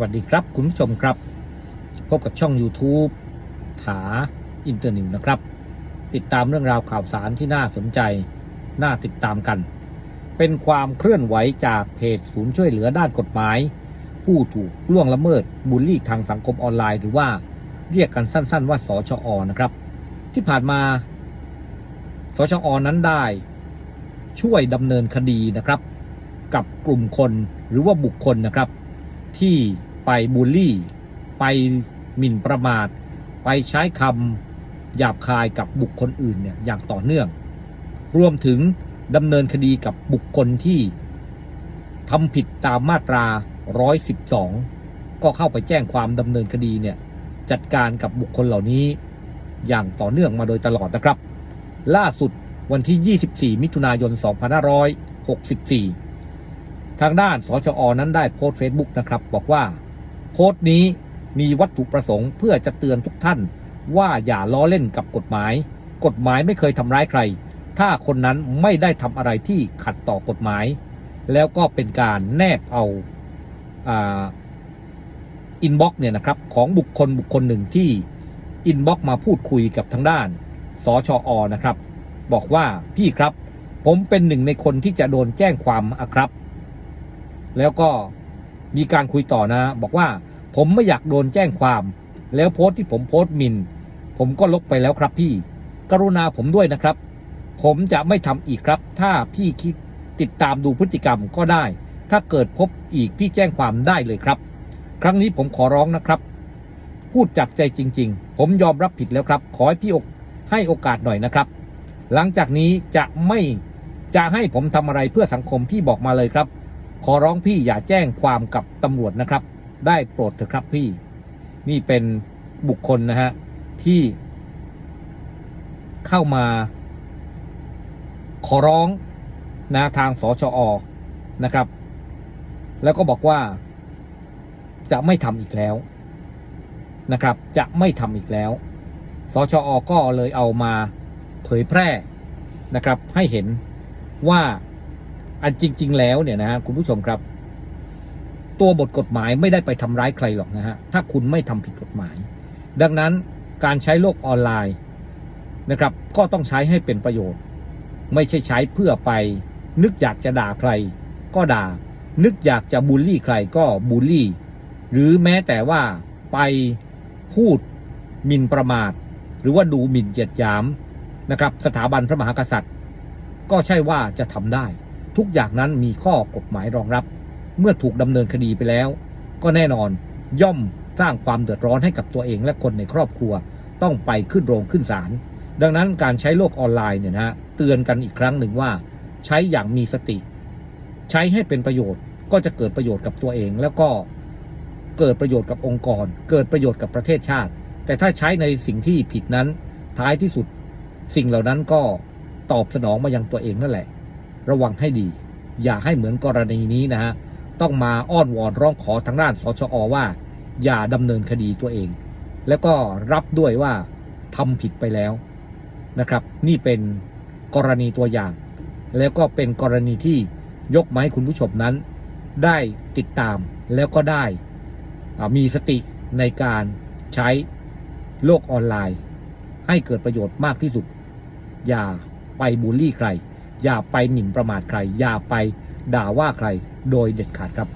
วัสดีครับคุณผู้ชมครับ พบกับช่อง YouTube ถาอินเตอร์นิวนะครับ ติดตามเรื่องราวข่าวสารที่น่าสนใจ น่าติดตามกัน เป็นความเคลื่อนไหวจากเพจศูนย์ช่วยเหลือด้านกฎหมาย ผู้ถูกล่วงละเมิดบูลลี่ทางสังคมออนไลน์หรือว่าเรียกกันสั้นๆ ว่าสชอนะครับ ที่ผ่านมา สชอนั้นได้ ช่วยดำเนินคดีนะครับ กับกลุ่มคนหรือว่าบุคคลนะครับ ที่ไปบูลลี่ ไปหมิ่นประมาท ไปใช้คำหยาบคายกับบุคคลอื่นเนี่ยอย่างต่อเนื่อง รวมถึงดำเนินคดีกับบุคคลที่ทำผิดตามมาตรา 112 ก็เข้าไปแจ้งความดำเนินคดีเนี่ยจัดการกับบุคคลเหล่านี้ อย่างต่อเนื่องมาโดยตลอดนะครับ ล่าสุดวันที่ 24 มิถุนายน 2564 ทางด้านสชอนั้นได้โพสต์เฟซบุ๊กนะครับ บอกว่า โพสต์นี้มีวัตถุประสงค์เพื่อจะเตือนทุกท่าน ว่าอย่าล้อเล่นกับกฎหมาย กฎหมายไม่เคยทำร้ายใคร ถ้าคนนั้นไม่ได้ทำอะไรที่ขัดต่อกฎหมาย แล้วก็เป็นการแนบเอาอินบ็อกเนี่ยนะครับของบุคคลบุคคลหนึ่งที่อินบ็อกมาพูดคุยกับทางด้าน สชอนะครับ บอกว่าพี่ครับ ผมเป็นหนึ่งในคนที่จะโดนแจ้งความอะครับ แล้วก็มีการคุยต่อนะ บอกว่าผมไม่อยากโดนแจ้งความ แล้วโพสต์ที่ผมโพสต์มิน ผมก็ลบไปแล้วครับพี่ กรุณาผมด้วยนะครับ ผมจะไม่ทำอีกครับ ถ้าพี่คิดติดตามดูพฤติกรรมก็ได้ ถ้าเกิดพบอีกพี่แจ้งความได้เลยครับ ครั้งนี้ผมขอร้องนะครับ พูดจากใจจริง ๆ ผมยอมรับผิดแล้วครับ ขอให้พี่อกให้โอกาสหน่อยนะครับ หลังจากนี้จะไม่จะให้ผมทำอะไรเพื่อสังคมพี่บอกมาเลยครับ ขอร้องพี่อย่าแจ้งความกับตำรวจนะครับ ได้โปรดเถอะครับพี่ นี่เป็นบุคคลนะฮะที่เข้ามา ขอร้องนะทางสชอนะครับ แล้วก็บอกว่า จะไม่ทำอีกแล้วนะครับ จะไม่ทำอีกแล้ว สชอก็เลยเอามาเผยแพร่นะครับ ให้เห็นว่า อันจริง ๆ แล้วเนี่ยนะฮะคุณผู้ชมครับ ตัวบทกฎหมายไม่ได้ไปทำร้ายใครหรอกนะฮะถ้าคุณไม่ทำผิดกฎหมาย ดังนั้นการใช้โลกออนไลน์นะครับ ก็ต้องใช้ให้เป็นประโยชน์ ไม่ใช่ใช้เพื่อไป นึกอยากจะด่าใคร ก็ด่า นึกอยากจะบูลลี่ใครก็บูลลี่ หรือแม้แต่ว่าไปพูดหมิ่นประมาท หรือว่าดูหมิ่นเหยียดหยามนะครับ สถาบันพระมหากษัตริย์ ก็ใช่ว่าจะทำได้ ทุกอย่างนั้นมีข้อกฎหมายรองรับ เมื่อถูกดำเนินคดีไปแล้ว ก็แน่นอนย่อมสร้างความเดือดร้อนให้กับตัวเองและคนในครอบครัว ต้องไปขึ้นโรงขึ้นศาลดังนั้นการใช้โลกออนไลน์เนี่ยนะฮะเตือนกันอีกครั้งหนึ่งว่า ใช้อย่างมีสติ ใช้ให้เป็นประโยชน์ก็จะเกิดประโยชน์กับตัวเองแล้วก็เกิดประโยชน์กับองค์กร เกิดประโยชน์กับประเทศชาติ แต่ถ้าใช้ในสิ่งที่ผิดนั้นท้ายที่สุด สิ่งเหล่านั้นก็ตอบสนองมายังตัวเองนั่นแหละ ระวังให้ดี อย่าให้เหมือนกรณีนี้นะฮะต้องมาอ้อนวอนร้องขอทางด้านสชอว่า อย่าดำเนินคดีตัวเอง แล้วก็รับด้วยว่าทำผิดไปแล้วนะครับ นี่เป็นกรณีตัวอย่าง แล้วก็เป็นกรณีที่ยกมาให้คุณผู้ชมนั้น ได้ติดตามแล้วก็ได้มีสติในการใช้โลกออนไลน์ ให้เกิดประโยชน์มากที่สุด อย่าไปบูลลี่ใคร อย่าไปหมิ่นประมาทใคร อย่าไปด่าว่าใครโดยเด็ดขาดครับ